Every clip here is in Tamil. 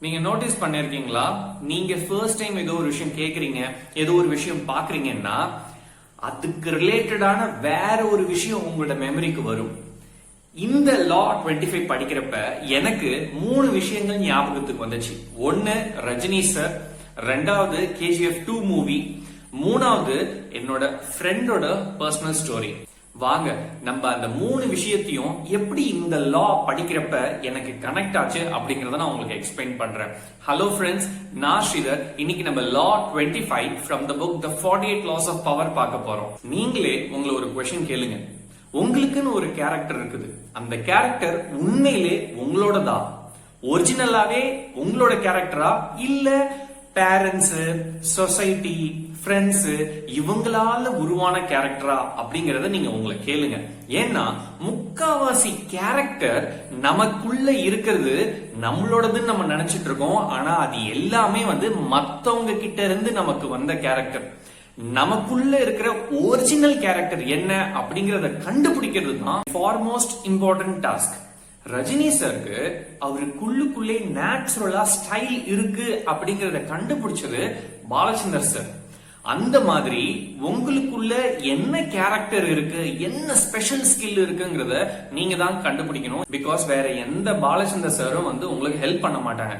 நீங்க நோட்டீஸ் பண்ணிருக்கீங்களா? நீங்க ஃபர்ஸ்ட் டைம் ஏதோ ஒரு விஷயம் கேக்குறீங்க ஏதோ ஒரு விஷயம் பாக்குறீங்கன்னா அதுக்கு ரிலேட்டடான வேற ஒரு விஷயம் உங்களோட மெமரிக்கு வரும். இந்த லா 25 ஃபைவ் படிக்கிறப்ப எனக்கு மூணு விஷயங்கள் ஞாபகத்துக்கு வந்துச்சு. ஒன்னு ரஜினி சார் ரெண்டாவது கேஜிஎஃப் டூ மூவி மூணாவது என்னோட ஃப்ரெண்டோட பர்சனல் ஸ்டோரி வாங்க நம்ம அந்த மூணு விஷயத்தையும் எப்படி இந்த லா படிக்கிறப்ப எனக்கு கனெக்ட் ஆச்சு அப்படிங்கறத நான் உங்களுக்கு எக்ஸ்பிளைன் பண்றேன். ஹலோ ஃப்ரெண்ட்ஸ் நான் ஸ்ரீதர். இன்னைக்கு நம்ம law 25 five from the book the forty eight laws of power பார்க்க போறோம். நீங்களே உங்களை ஒரு கொஸ்டின் கேளுங்க. உங்களுக்குன்னு ஒரு கேரக்டர் இருக்குது. அந்த கேரக்டர் உண்மையிலே உங்களோடதா? ஒரிஜினலாவே உங்களோட கேரக்டரா இல்ல பேரண்ட்ஸ் சொசைட்டி ஃப்ரெண்ட்ஸ் இவங்களால உருவான கேரக்டரா அப்படிங்கறத நீங்க உங்களை கேளுங்க. ஏன்னா முக்காவாசி கேரக்டர் நமக்குள்ள இருக்கிறது நம்மளோடதுன்னு நம்ம நினைச்சிட்டு இருக்கோம். ஆனா அது எல்லாமே வந்து மத்தவங்க கிட்ட இருந்து நமக்கு வந்த கேரக்டர் நமக்குள்ள இருக்கிற ஒரிஜினல் கேரக்டர் என்ன அப்படிங்கறத கண்டுபிடிக்கிறது தான் ஃபார்மோஸ்ட் இம்பார்ட்டன்ட் டாஸ்க் ரஜினி சாருக்கு அவருக்குள்ளுக்குள்ளே நேச்சுரலா ஸ்டைல் இருக்கு அப்படிங்கறத கண்டுபிடிச்சது பாலச்சந்தர் சார் அந்த மாதிரி உங்களுக்குள்ள என்ன கேரக்டர் இருக்கு என்ன ஸ்பெஷல் ஸ்கில் இருக்குங்கிறத நீங்க தான் கண்டுபிடிக்கணும். பிகாஸ் வேற எந்த பாலச்சந்தர் சாரும் வந்து உங்களுக்கு ஹெல்ப் பண்ண மாட்டாங்க.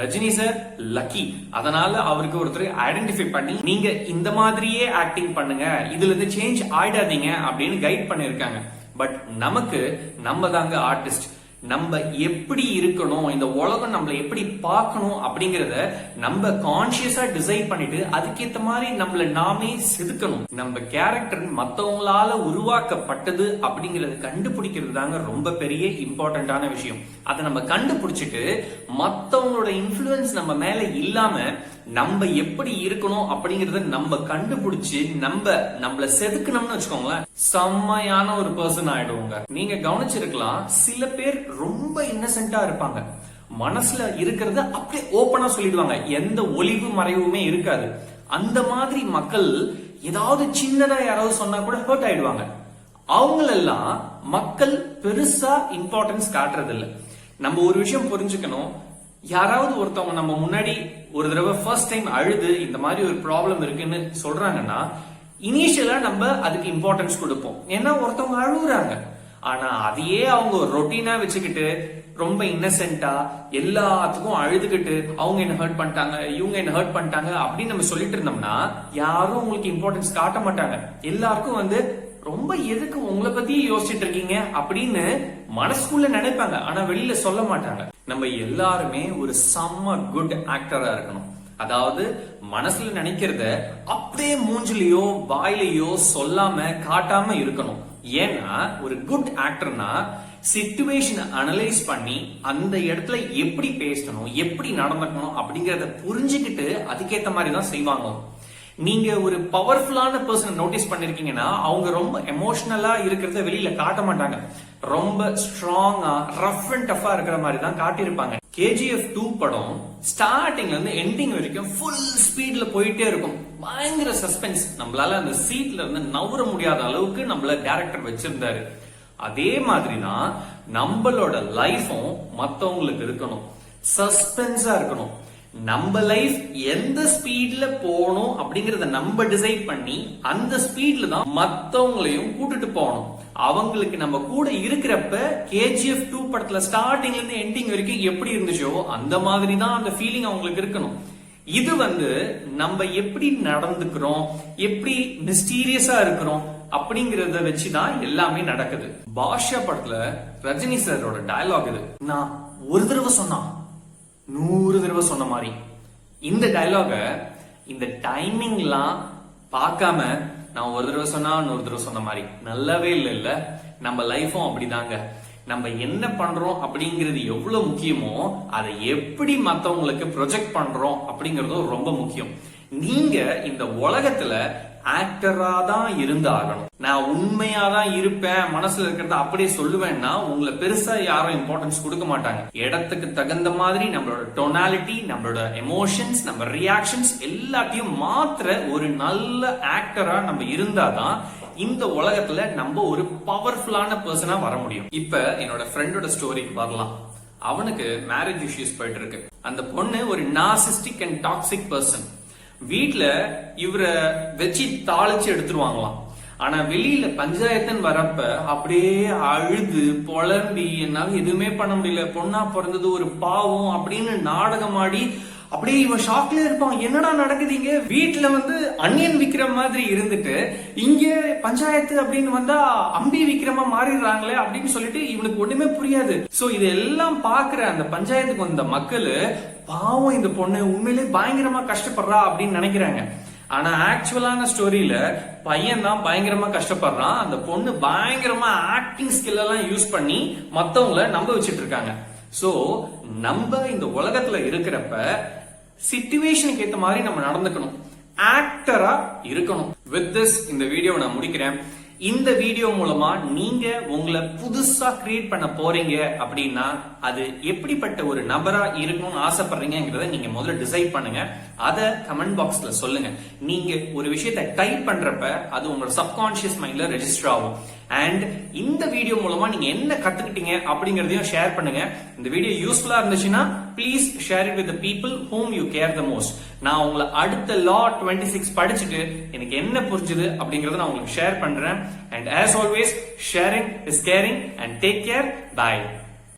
ரஜினி சார் லக்கி அதனால அவருக்கு ஒருத்தர் ஐடென்டிஃபை பண்ணி நீங்க இந்த மாதிரியே ஆக்டிங் பண்ணுங்க இதுல இருந்து சேஞ்ச் ஆயிடாதீங்க அப்படின்னு கைட் பண்ணிருக்காங்க. பட் நமக்கு நம்ம தாங்க ஆர்டிஸ்ட் நம்ம எப்படி இருக்கணும் இந்த உலகம் நம்மள எப்படி பார்க்கணும் அப்படிங்கறத நம்ம கான்சியஸா டிசைட் பண்ணிட்டு அதுக்கேத்த மாதிரி நம்மள நாமே செதுக்கணும். நம்ம கேரக்டர் மத்தவங்களால உருவாக்கப்பட்டது அப்படிங்கறத கண்டுபிடிக்கிறது தாங்க ரொம்ப பெரிய இம்பார்ட்டன்டான விஷயம். அதை நம்ம கண்டுபிடிச்சிட்டு மத்தவங்களோட இன்ஃபுளுன்ஸ் நம்ம மேல இல்லாம நம்ம எப்படி இருக்கணும் அப்படிங்கறத நம்ம கண்டுபிடிச்சு நம்ம நம்மள செதுக்கணும்னு வச்சுக்கோங்களேன். செம்மையான ஒரு பர்சன் ஆயிடுவோங்க. நீங்க கவனிச்சிருக்கலாம் சில பேர் ரொம்ப இன்னசென்ட்டா இருப்பாங்க. மனசுல இருக்கிறத அப்படியே ஓப்பனா சொல்லிடுவாங்க. எந்த ஒளிவு மறைவுமே இருக்காது. அந்த மாதிரி மக்கள் ஏதாவது சின்னதா யாராவது சொன்னா கூட ஹர்ட் ஆயிடுவாங்க. அவங்களெல்லாம் மக்கள் பெருசா இம்பார்ட்டன்ஸ் காட்டுறது இல்ல நம்ம ஒரு விஷயம் புரிஞ்சுக்கணும். யாராவது ஒருத்தவங்க நம்ம முன்னாடி ஒரு தடவை ஃபர்ஸ்ட் டைம் அழுது இந்த மாதிரி ஒரு ப்ராப்ளம் இருக்குன்னு சொல்றாங்கன்னா இனிஷியலா நம்ம அதுக்கு இம்பார்ட்டன்ஸ் கொடுப்போம். ஏன்னா ஒருத்தவங்க அழுகுறாங்க ஆனா அதையே அவங்க ரொட்டீனா வச்சுக்கிட்டு ரொம்ப இன்னசென்ட்டா எல்லாத்துக்கும் அழுதுகிட்டு அவங்க என்ன ஹர்ட் பண்ணிட்டாங்க இவங்க என்ன ஹர்ட் பண்ணிட்டாங்க அப்படின்னு நம்ம சொல்லிட்டு இருந்தோம்னா யாரும் உங்களுக்கு இம்பார்ட்டன்ஸ் காட்ட மாட்டாங்க. எல்லாருக்கும் வந்து ரொம்ப எதுக்கு உங்களை பத்தி யோசிச்சுட்டு இருக்கீங்க அப்படின்னு மனசுக்குள்ள நினைப்பாங்க. ஆனா வெளியில சொல்ல மாட்டாங்க. நம்ம எல்லாருமே ஒரு செம்ம குட் ஆக்டரா இருக்கணும். அதாவது மனசுல நினைக்கிறத அப்படியே மூஞ்சிலையோ வாயிலையோ சொல்லாம காட்டாம இருக்கணும். ஏன்னா ஒரு குட் ஆக்டர்னா சிச்சுவேஷனை அனலைஸ் பண்ணி அந்த இடத்துல எப்படி பேசணும் எப்படி நடந்துக்கணும் அப்படிங்கறத புரிஞ்சுக்கிட்டு அதுக்கேத்த மாதிரி தான் செய்வாங்க. நீங்க ஒரு பவர்ஃபுல்லான பர்சன் நோட்டீஸ் பண்ணிருக்கீங்கன்னா அவங்க ரொம்ப எமோஷனலா இருக்கிறத வெளியில காட்ட மாட்டாங்க. ரொம்ப ஸ்ட்ராங்கா ரஃப் அண்ட் டஃபா இருக்கிற மாதிரி தான் காட்டியிருப்பாங்க. கேஜிஎஃப் டூ படம் ஸ்டார்டிங்ல இருந்து எண்டிங் வரைக்கும் ஃபுல் ஸ்பீட்ல போயிட்டே இருக்கும். பயங்கர சஸ்பென்ஸ் நம்மளால அந்த சீட்ல இருந்து நவர முடியாத அளவுக்கு நம்மள டேரக்டர் வச்சிருந்தாரு. அதே மாதிரி தான் நம்மளோட லைஃபும் மத்தவங்களுக்கு இருக்கணும். சஸ்பென்ஸா இருக்கணும். நம்ம லைஃப் எந்த ஸ்பீட்ல போகணும் அப்படிங்கறத நம்ம டிசைட் பண்ணி அந்த ஸ்பீட்ல தான் மத்தவங்களையும் கூட்டிட்டு போகணும். அவங்களுக்கு நம்ம கூட இருக்கிறப்ப கேஜிஎஃப் டூ படத்துல ஸ்டார்டிங்ல இருந்து எண்டிங் வரைக்கும் எப்படி இருந்துச்சோ அந்த மாதிரி தான் அந்த ஃபீலிங் அவங்களுக்கு இருக்கணும். இது வந்து நம்ம எப்படி நடந்துக்கிறோம் எப்படி மிஸ்டீரியஸா இருக்கிறோம் அப்படிங்கறத வச்சுதான் எல்லாமே நடக்குது. பாஷா படத்துல ரஜினி சாரோட டயலாக் இது. நான் ஒரு தடவை சொன்னா நூறு தடவை சொன்ன மாதிரி. இந்த டைலாக இந்த டைமிங்லாம் பார்க்காம நான் ஒரு தடவை சொன்னா நூறு தடவை சொன்ன மாதிரி. நல்லாவே இல்லை இல்ல. நம்ம லைஃபும் அப்படிதாங்க. நம்ம என்ன பண்றோம் அப்படிங்கிறது எவ்வளவு முக்கியமோ அதை எப்படி மத்தவங்களுக்கு ப்ரொஜெக்ட் பண்றோம் அப்படிங்கறதும் ரொம்ப முக்கியம். நீங்க இந்த உலகத்துல ஆக்டரா தான் இருந்தாகணும். நான் உண்மையா தான் இருப்பேன் மனசுல இருக்கிறத அப்படியே சொல்லுவேன்னா உங்களை பெருசா யாரும் இம்பார்ட்டன்ஸ் கொடுக்க மாட்டாங்க. இடத்துக்கு தகுந்த மாதிரி நம்மளோட டொனாலிட்டி நம்மளோட எமோஷன்ஸ் நம்ம ரியாக்ஷன்ஸ் எல்லாத்தையும் மாத்திர ஒரு நல்ல ஆக்டரா நம்ம இருந்தாதான் இந்த உலகத்துல நம்ம ஒரு பவர்ஃபுல்லான பர்சனா வர முடியும். இப்ப என்னோட ஃப்ரெண்டோட ஸ்டோரிக்கு வரலாம். அவனுக்கு மேரேஜ் இஷ்யூஸ் போயிட்டு இருக்கு. அந்த பொண்ணு ஒரு நாசிஸ்டிக் அண்ட் டாக்ஸிக் பர்சன் வீட்டுல இவரை வச்சு தாளிச்சு எடுத்துருவாங்களாம். ஆனா வெளியில பஞ்சாயத்துன்னு வரப்ப அப்படியே அழுது புலம்பி என்னால எதுவுமே பண்ண முடியல. பொண்ணா பிறந்தது ஒரு பாவம் அப்படின்னு நாடகமாடி அப்படியே இவன் ஷாக்ல இருப்பான். என்னடா நடக்குதுங்க வீட்டுல வந்து அன்னியன் விக்ரம் மாதிரி இருந்துட்டு இங்க பஞ்சாயத்து அப்படின்னு வந்தா அம்பி விக்கிரமா மாறிடுறாங்களே அப்படின்னு சொல்லிட்டு இவனுக்கு ஒண்ணுமே புரியாது. சோ இதெல்லாம் பாக்குற அந்த பஞ்சாயத்துக்கு வந்த மக்கள் பாவம் இந்த பொண்ணு உண்மையிலே பயங்கரமா கஷ்டப்படுறா அப்படின்னு நினைக்கிறாங்க. ஆனா ஆக்சுவலான ஸ்டோரியில பையன் தான் பயங்கரமா கஷ்டப்படுறான். அந்த பொண்ணு பயங்கரமா ஆக்டிங் ஸ்கில் எல்லாம் யூஸ் பண்ணி மத்தவங்களை நம்ப வச்சிட்டு இருக்காங்க. சோ நம்ம இந்த உலகத்துல இருக்கிறப்ப சிச்சுவேஷனுக்கு ஏத்த மாதிரி நம்ம நடந்துக்கணும். ஆக்டரா இருக்கணும். வித் திஸ் இந்த வீடியோவை நான் முடிக்கிறேன். இந்த வீடியோ மூலமா நீங்க உங்களை புதுசா கிரியேட் பண்ண போறீங்க அப்படின்னா அது எப்படிப்பட்ட ஒரு நபரா இருக்கணும்னு ஆசைப்படுறீங்கிறத நீங்க முதல்ல டிசைட் பண்ணுங்க. அதை கமெண்ட் பாக்ஸ்ல சொல்லுங்க. நீங்க ஒரு விஷயத்தை டைப் பண்றப்ப அது உங்களோட சப்கான்சியஸ் மைண்ட்ல ரெஜிஸ்டர் ஆகும். அண்ட் இந்த வீடியோ மூலமா நீங்க என்ன கத்துக்கிட்டீங்க அப்படிங்கறதையும் ஷேர் பண்ணுங்க. இந்த வீடியோ யூஸ்ஃபுல்லா இருந்துச்சுன்னா please share it with people whom you care the most நான் உங்களை அடுத்த லா டுவெண்ட்டி சிக்ஸ் படிச்சுட்டு எனக்கு என்ன புரிஞ்சுது அப்படிங்கறத நான் உங்களுக்கு ஷேர் பண்றேன். And as always sharing is caring and take care bye